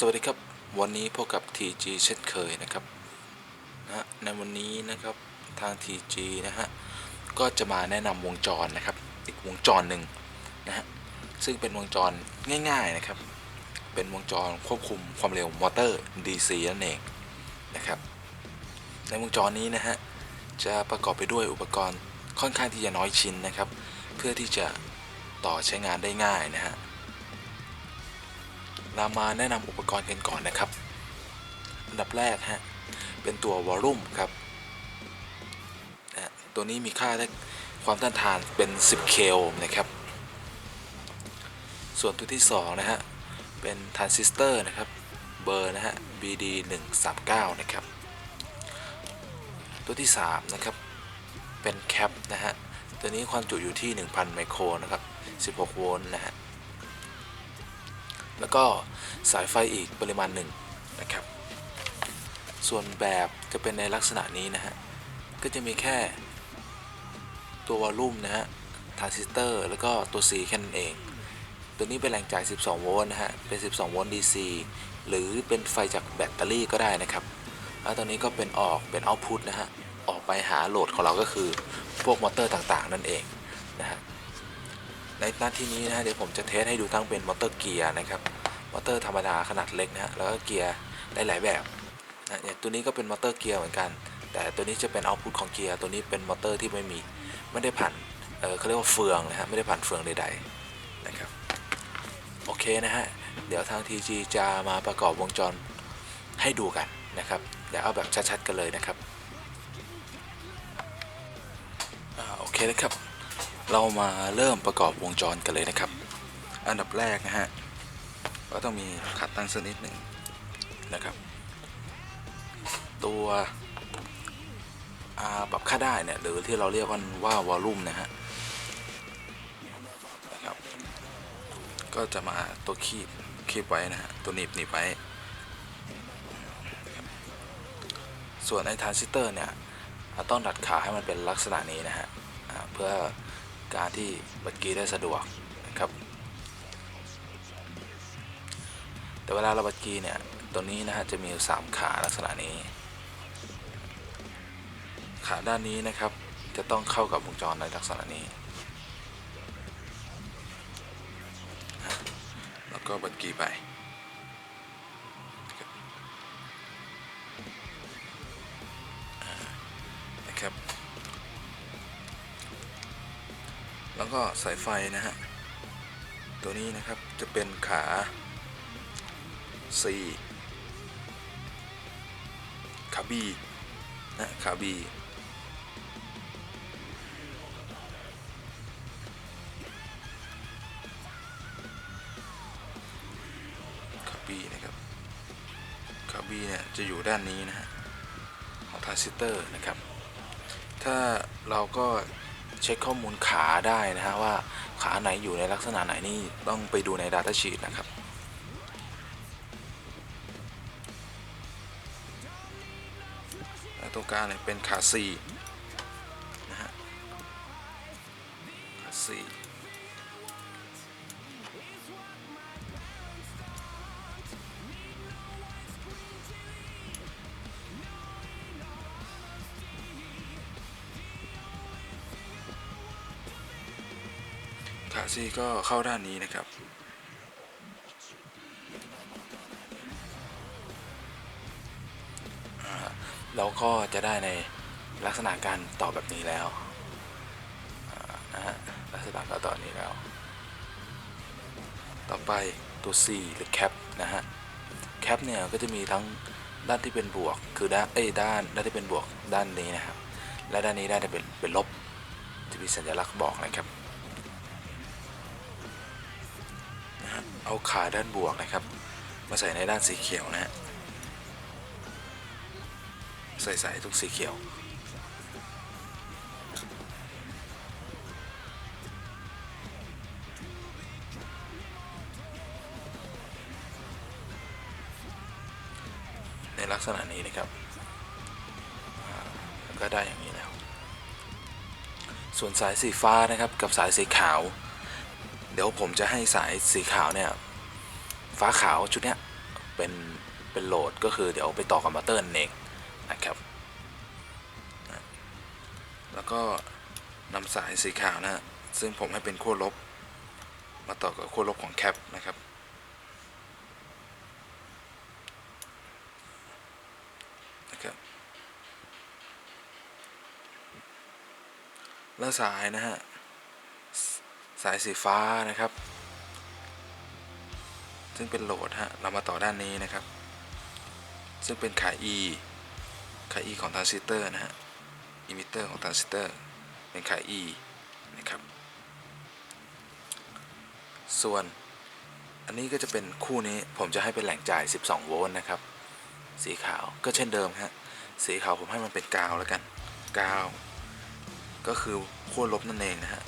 สวัสดีครับ วันนี้พบกับ TG เช่นเคยนะครับนะฮะในวันนี้นะครับทาง TG นะฮะก็จะมาแนะนำวงจรนะครับ อีกวงจรหนึ่งนะฮะซึ่งเป็นวงจรง่าย ๆนะครับ เป็นวงจรควบคุมความเร็วมอเตอร์ DC นั่นเองนะครับในวงจรนี้นะฮะจะประกอบไปด้วยอุปกรณ์ค่อนข้างที่จะน้อยชิ้นนะครับ เพื่อที่จะต่อใช้งานได้ง่ายนะฮะ เรามาแนะนำอุปกรณ์กันก่อนนะครับอันดับแรกฮะเป็นตัววอลลุ่มครับตัวนี้มีค่าได้ความต้านทานเป็น 10เคลนะครับ ส่วนตัวที่ 2 นะฮะ เป็นทรานซิสเตอร์นะครับ เบอร์นะฮะ BD 139นะครับ ตัวที่ 3 นะครับ เป็นแคปนะฮะ ตัวนี้ความจุอยู่ที่ 1,000 ไมโครนะครับ 16 โวลต์นะฮะ แล้วก็สายไฟอีกปริมาณหนึ่งนะครับ ส่วนแบบจะเป็นในลักษณะนี้นะฮะ ก็จะมีแค่ตัววอลลุ่มนะฮะทรานซิสเตอร์แล้วก็ตัว C แค่นั้นเอง ตัวนี้เป็นแหล่งจ่าย 12 โวลต์นะฮะ เป็น 12 โวลต์ DC หรือเป็นไฟจากแบตเตอรี่ก็ได้นะครับ แล้วตัวนี้ก็เป็นออกเป็นเอาต์พุตนะฮะ ออกไปหาโหลดของเราก็คือพวกมอเตอร์ต่างๆ นั่นเองนะฮะ ในหน้าที่นี้นะฮะเดี๋ยวผมจะเทสให้ดูทั้งเป็นมอเตอร์เกียร์นะครับมอเตอร์ธรรมดาขนาดเล็กนะฮะแล้วก็เกียร์ได้หลายแบบนะอย่างตัวนี้ก็เป็นมอเตอร์เกียร์เหมือนกัน แต่ตัวนี้จะเป็นเอาพุตของเกียร์ตัวนี้เป็นมอเตอร์ที่ไม่มีไม่ได้ผ่านเออเขาเรียกว่าเฟืองนะฮะไม่ได้ผ่านเฟืองใดๆนะครับโอเคนะฮะเดี๋ยวทาง TG จะมาประกอบวงจรให้ดูกันนะครับเดี๋ยวเอาแบบชัดๆกันเลยนะครับอโอเคนะครับ เรามาเริ่มประกอบวงจรกันเลยนะครับ อันดับแรกนะฮะก็ต้องมีขัดตั้งสักนิดหนึ่งนะครับ ตัวปรับค่าได้เนี่ยหรือที่เราเรียกกันว่าวอลลุ่มนะฮะนะครับ ก็จะมาตัวคีบคีบไว้นะฮะตัวหนีบหนีบไว้ ส่วนไอ้ทรานซิสเตอร์เนี่ยต้องดัดขาให้มันเป็นลักษณะนี้นะฮะเพื่อ การที่บัดกี้ได้สะดวกนะครับ แต่เวลาเราบัดกีเนี่ยตัวนี้นะฮะจะมีอยู่สามขาลักษณะนี้ ขาด้านนี้นะครับจะต้องเข้ากับวงจรในลักษณะนี้ แล้วก็บัดกีไป แล้วก็สายไฟนะฮะ ตัวนี้นะครับจะเป็นขา C ขา B นะขา B ขา B นะครับขา B เนี่ยจะอยู่ด้านนี้นะฮะของทรานซิสเตอร์นะครับ ถ้าเราก็ เช็คข้อมูลขาได้นะฮะว่าขาไหนอยู่ในลักษณะไหนนี่ต้องไปดูใน Data Sheet นะครับตัวกลางเนี่ยเป็นขา4นะฮะขา4 ซีก็เข้าด้านนี้นะครับ เราก็จะได้ในลักษณะการตอบแบบนี้แล้วนะฮะลักษณะการตอบนี้แล้ว ต่อไปตัว C หรือ cap นะฮะ cap เนี่ยก็จะมีทั้งด้านที่เป็นบวก คือด้านเอ้ด้านด้านที่เป็นบวกด้านนี้นะครับ และด้านนี้ด้านที่เป็นเป็นลบจะมีสัญลักษณ์บอกนะครับ เอาขาด้านบวกนะครับ มาใส่ในด้านสีเขียวนะฮะใส่ใส่ทุกสีเขียว ในลักษณะนี้นะครับก็ได้อย่างนี้แล้ว ส่วนสายสีฟ้านะครับกับสายสีขาว ดี๋ยวผมจะให้สายสีขาวเนี่ยฟ้าขาวชุดเนี้ยเป็นเป็นโหลดก็คือเดี๋ยวไปต่อกับมอเตอร์เองนะครับ แล้วก็นำสายสีขาวนะฮะซึ่งผมให้เป็นขั้วลบ มาต่อกับขั้วลบของแคปนะครับนะครับ แล้วสายนะฮะ สายสีฟ้านะครับ ซึ่งเป็นโหลดฮะเรามาต่อด้านนี้นะครับ ซึ่งเป็นขา E ขา E ของทรานซิสเตอร์นะฮะอิมิเตอร์ของทรานซิสเตอร์เป็นขา E นะครับ ส่วนอันนี้ก็จะเป็นคู่นี้ผมจะให้เป็นแหล่งจ่าย 12 โวลต์นะครับ สีขาวก็เช่นเดิมฮะสีขาวผมให้มันเป็นกาวแล้วกันกาว ก็คือขั้วลบนั่นเองนะฮะ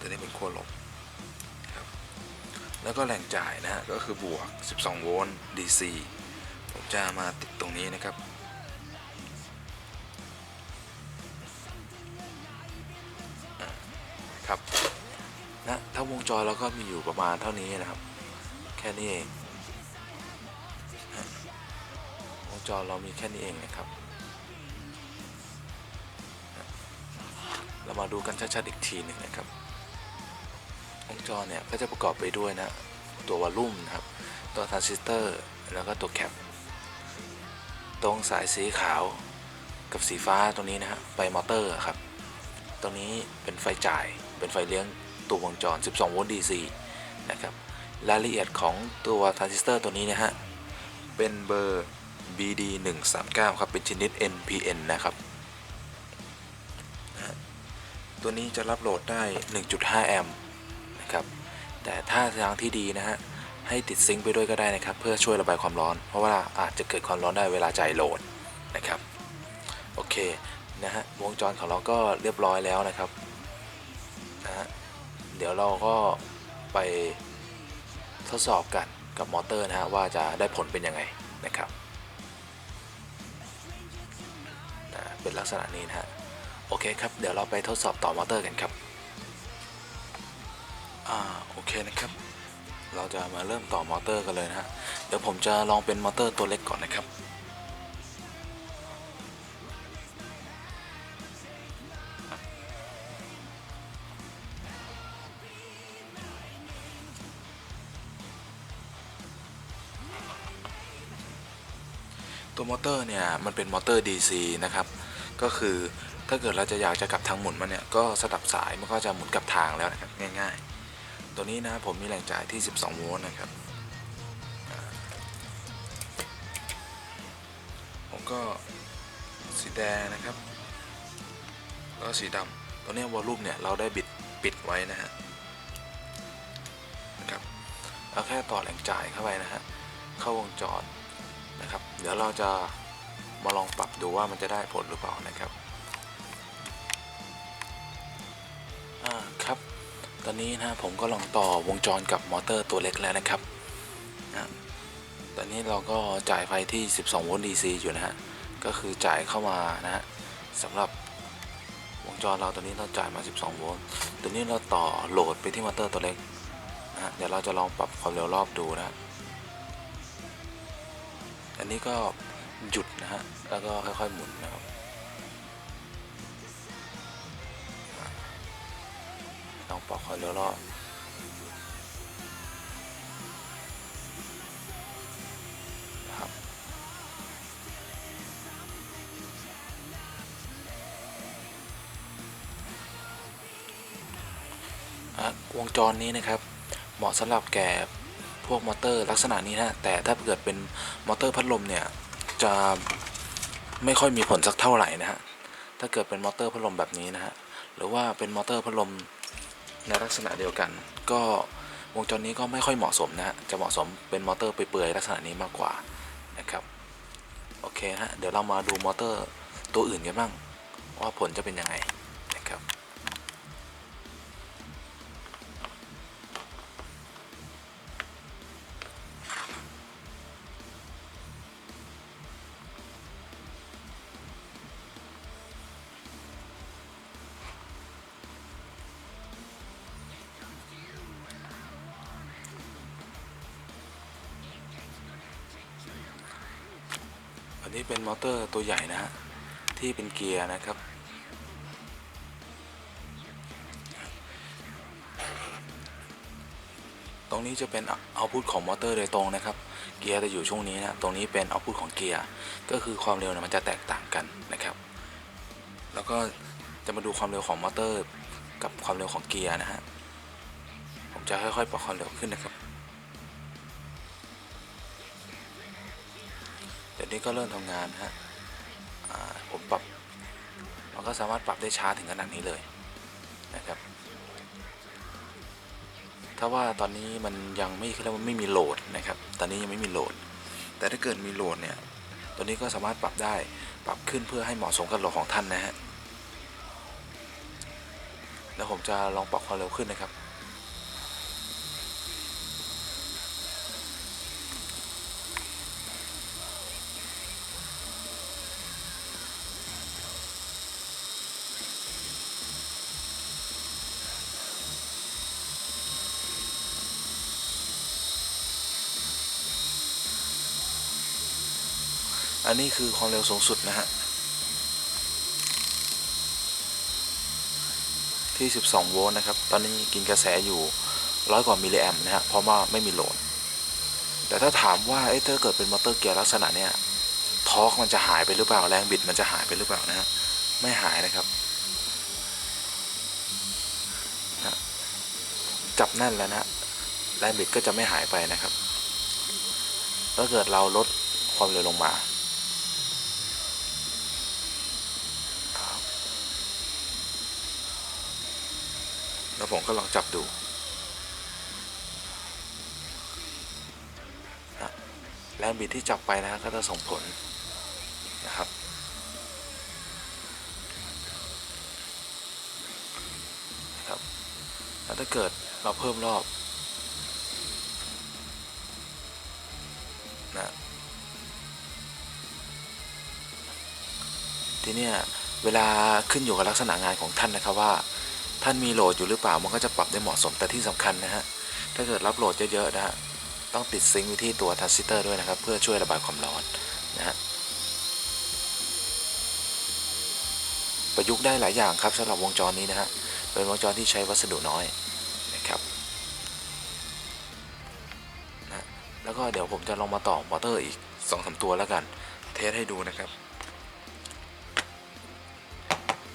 ตัวนี้เป็นขั้วลบครับแล้วก็แหล่งจ่ายนะฮะก็คือบวก 12 โวลต์ DC ผมจะมาติดตรงนี้นะครับครับนะถ้าวงจรเราก็มีอยู่ประมาณเท่านี้นะครับ แค่นี้เองวงจรเรามีแค่นี้เองนะครับเรามาดูกันชัดๆอีกทีหนึ่งนะครับ วงจรเนี่ยก็จะประกอบไปด้วยนะตัววอลลุ่มนะครับ ตัวทรานซิสเตอร์แล้วก็ตัวแคปตรงสายสีขาวกับสีฟ้าตรงนี้นะฮะไปมอเตอร์ครับตรงนี้เป็นไฟจ่ายเป็นไฟเลี้ยงตัววงจร 12 โวลต์ DC นะครับรายละเอียดของตัวทรานซิสเตอร์ตัวนี้นะฮะเป็นเบอร์ BD 1 3 9ครับ เป็นชนิด NPN นะครับตัวนี้จะรับโหลดได้ 1.5 แอมป์ แต่ถ้าทางที่ดีนะฮะให้ติดซิงค์ไปด้วยก็ได้นะครับ เพื่อช่วยระบายความร้อน เพราะว่าอาจจะเกิดความร้อนได้เวลาจ่ายโหลดนะครับโอเคนะฮะวงจรของเราก็เรียบร้อยแล้วนะครับนะฮะเดี๋ยวเราก็ไปทดสอบกันกับมอเตอร์นะฮะว่าจะได้ผลเป็นยังไงนะครับนะเป็นลักษณะนี้นะฮะโอเคครับเดี๋ยวเราไปทดสอบต่อมอเตอร์กันครับ อ่าโอเคนะครับ เราจะมาเริ่มต่อมอเตอร์กันเลยนะฮะ เดี๋ยวผมจะลองเป็นมอเตอร์ตัวเล็กก่อนนะครับตัวมอเตอร์เนี่ยมันเป็นมอเตอร์ DC นะครับ ก็คือถ้าเกิดเราจะอยากจะกลับทางหมุนมันเนี่ย ก็สลับสายมันก็จะหมุนกลับทางแล้วนะครับง่าย ๆ ตัวนี้นะผมมีแรงจ่ายที่ 12 โวลต์นะครับ ผมก็สีแดงนะครับ แล้วก็สีดำตัวนี้วอลลุ่มเนี่ยเราได้บิดปิดไว้นะฮะนะครับเอาแค่ต่อแรงจ่ายเข้าไปนะฮะ เข้าวงจรนะครับ เดี๋ยวเราจะมาลองปรับดูว่ามันจะได้ผลหรือเปล่านะครับ ตอนนี้นะผมก็ลองต่อวงจรกับมอเตอร์ตัวเล็กแล้วนะครับนะตอนนี้เราก็จ่ายไฟที่ 12 โวลต์ DC อยู่นะฮะ ก็คือจ่ายเข้ามานะฮะสำหรับวงจรเราตอนนี้เราจ่ายมา 12 โวลต์ตัวนี้เราต่อโหลดไปที่มอเตอร์ตัวเล็กนะฮะเดี๋ยวเราจะลองปรับความเร็วรอบดูนะฮะอันนี้ก็หยุดนะฮะ แล้วก็ค่อยๆหมุนนะครับ ลองปอกคอยเร็วรอบนะครับอะวงจรนี้นะครับ เหมาะสำหรับแก่พวกมอเตอร์ลักษณะนี้นะแต่ถ้าเกิดเป็นมอเตอร์พัดลมเนี่ย จะไม่ค่อยมีผลสักเท่าไหร่นะฮะถ้าเกิดเป็นมอเตอร์พัดลมแบบนี้นะฮะหรือว่าเป็นมอเตอร์พัดลม ในลักษณะเดียวกัน ก็วงจรนี้ก็ไม่ค่อยเหมาะสมนะฮะจะเหมาะสมเป็นมอเตอร์เปื่อยๆลักษณะนี้มากกว่านะครับโอเคฮะเดี๋ยวเรามาดูมอเตอร์ตัวอื่นกันบ้างว่าผลจะเป็นยังไงนะครับ อันนี้เป็นมอเตอร์ตัวใหญ่นะฮะที่เป็นเกียร์นะครับ ตรงนี้จะเป็นเอาพุทของมอเตอร์โดยตรงนะครับ เกียร์จะอยู่ช่วงนี้นะตรงนี้เป็นเอาพุทของเกียร์ ก็คือความเร็วเนี่ยมันจะแตกต่างกันนะครับ แล้วก็จะมาดูความเร็วของมอเตอร์ กับความเร็วของเกียร์นะฮะ ผมจะค่อยๆปรับความเร็วขึ้นนะครับ นี้ก็เริ่มทำงานฮะผมปรับมันก็สามารถปรับได้ช้าถึงขนาดนี้เลยนะครับ ถ้าว่าตอนนี้มันยังไม่เรียกว่าไม่มีโหลดนะครับ ตอนนี้ยังไม่มีโหลด แต่ถ้าเกิดมีโหลดเนี่ย ตัวนี้ก็สามารถปรับได้ปรับขึ้นเพื่อให้เหมาะสมกับโหลดของท่านนะฮะ แล้วผมจะลองปรับความเร็วขึ้นนะครับ อันนี้คือความเร็วสูงสุดนะฮะ ที่ 12 โวลต์นะครับ ตอนนี้กินกระแสอยู่ร้อยกว่ามิลลิแอมป์นะฮะ เพราะว่าไม่มีโหลด แต่ถ้าถามว่าเอ๊ะถ้าเกิดเป็นมอเตอร์เกียร์ลักษณะเนี้ยทอร์กมันจะหายไปหรือเปล่า แรงบิดมันจะหายไปหรือเปล่านะฮะ ไม่หายนะครับนะจับแน่นแล้วนะ แรงบิดก็จะไม่หายไปนะครับ ถ้าเกิดเราลดความเร็วลงมา แล้ว ผมก็ลองจับดูแรงบิดที่จับไปนะก็จะส่งผลนะครับ ครับแล้วถ้าเกิดเราเพิ่มรอบนะทีเนี้ยเวลาขึ้นอยู่กับลักษณะงานของท่านนะครับว่า ท่านมีโหลดอยู่หรือเปล่ามันก็จะปรับได้เหมาะสมแต่ที่สำคัญนะฮะถ้าเกิดรับโหลดเยอะๆนะฮะต้องติดซิงค์ไว้ที่ตัวทรานซิสเตอร์ด้วยนะครับ เพื่อช่วยระบายความร้อนนะฮะประยุกต์ได้หลายอย่างครับสำหรับวงจรนี้นะฮะเป็นวงจรที่ใช้วัสดุน้อยนะครับนะแล้วก็เดี๋ยวผมจะลองมาต่อมอเตอร์อีก2อสตัวแล้วกัน เทสให้ดูนะครับ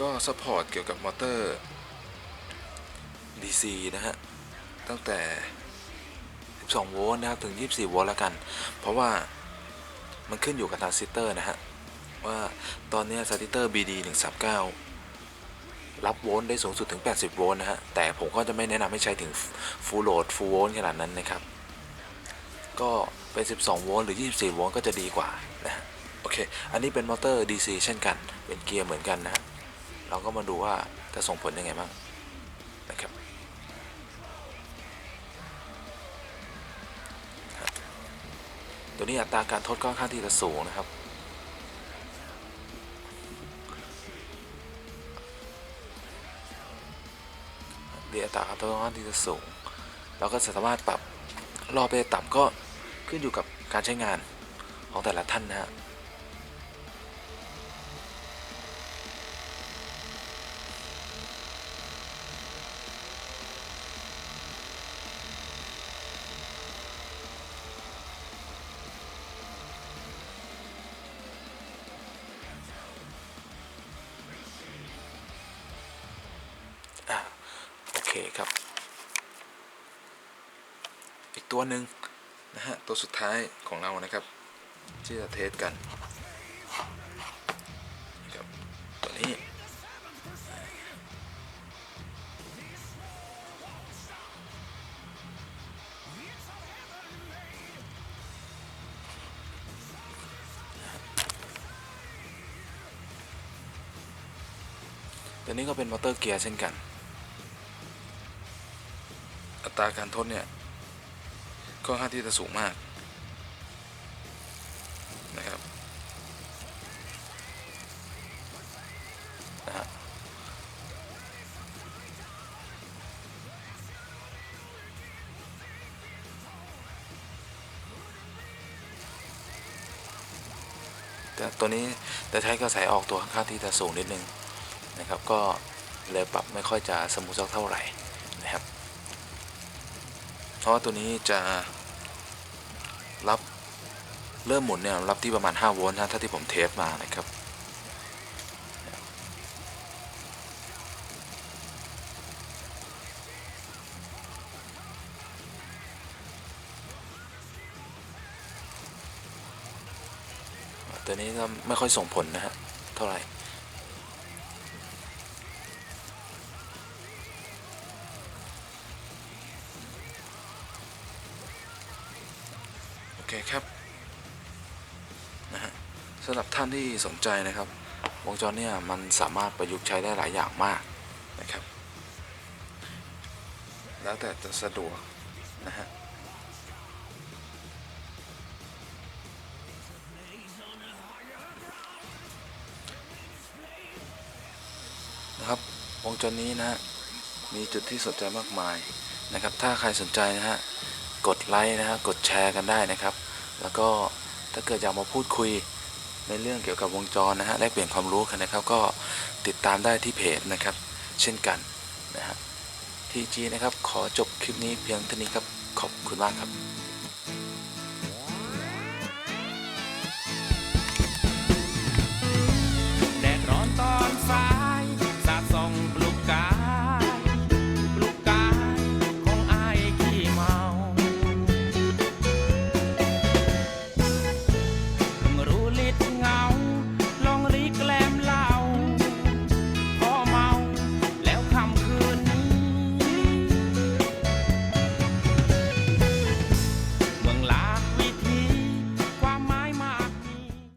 ก็สปอร์ตเกี่ยวกับมอเตอร์ DC นะฮะ ตั้งแต่ 12 โวลต์นะครับ ถึง 24 โวลต์แล้วกัน เพราะว่ามันขึ้นอยู่กับทรานซิสเตอร์นะฮะ ว่าตอนนี้ทรานซิสเตอร์ BD 139 รับโวลต์ได้สูงสุดถึง 80 โวลต์นะฮะ แต่ผมก็จะไม่แนะนำให้ใช้ถึง full load full volt ขนาดนั้นนะครับ ก็เป็น 12 โวลต์หรือ 24 โวลต์ก็จะดีกว่านะฮะโอเค อันนี้เป็นมอเตอร์ DC เช่นกัน เป็นเกียร์เหมือนกันนะ เราก็มาดูว่าจะส่งผลยังไงบ้างนะครับ ตัวนี้อัตราการทดก็ค่อนข้างที่จะสูงนะครับ เดีอัตราการทดค่อนข้างที่จะสูง เราก็สามารถปรับรอบไปต่ำก็ขึ้นอยู่กับการใช้งานของแต่ละท่านนะฮะ ตัวหนึ่งนะฮะตัวสุดท้ายของเรานะครับ ที่จะเทสกันนะครับตัวนี้ตัวนี้ก็เป็นมอเตอร์เกียร์เช่นกัน อัตราการทดเนี่ย ค่อนข้างที่จะสูงมากนะครับนะฮะแต่ตัวนี้แต่ใช้กระแสออกตัวค่อนข้างที่จะสูงนิดนึงนะครับ ก็เลยปรับไม่ค่อยจะสมูทสักเท่าไหร่ เพราะว่าตัวนี้จะรับเริ่มหมุนเนี่ยรับที่ประมาณ 5 โวลต์นะถ้าที่ผมเทสมานะครับตัวนี้ก็ไม่ค่อยส่งผลนะฮะเท่าไหร่านที่สนใจนะครับ วงจรเนี่ยมันสามารถประยุกต์ใช้ได้หลายอย่างมากนะครับ แล้วแต่จะสะดวกนะฮะนะครับวงจรนี้นะฮะมีจุดที่สนใจมากมายนะครับ ถ้าใครสนใจนะฮะกดไลค์นะฮะกดแชร์กันได้นะครับ แล้วก็ถ้าเกิดอยากมาพูดคุย ในเรื่องเกี่ยวกับวงจรนะฮะแลกเปลี่ยนความรู้กันนะครับก็ติดตามได้ที่เพจนะครับ เช่นกันนะฮะทีจีนะครับขอจบคลิปนี้เพียงเท่านี้ครับขอบคุณมากครับ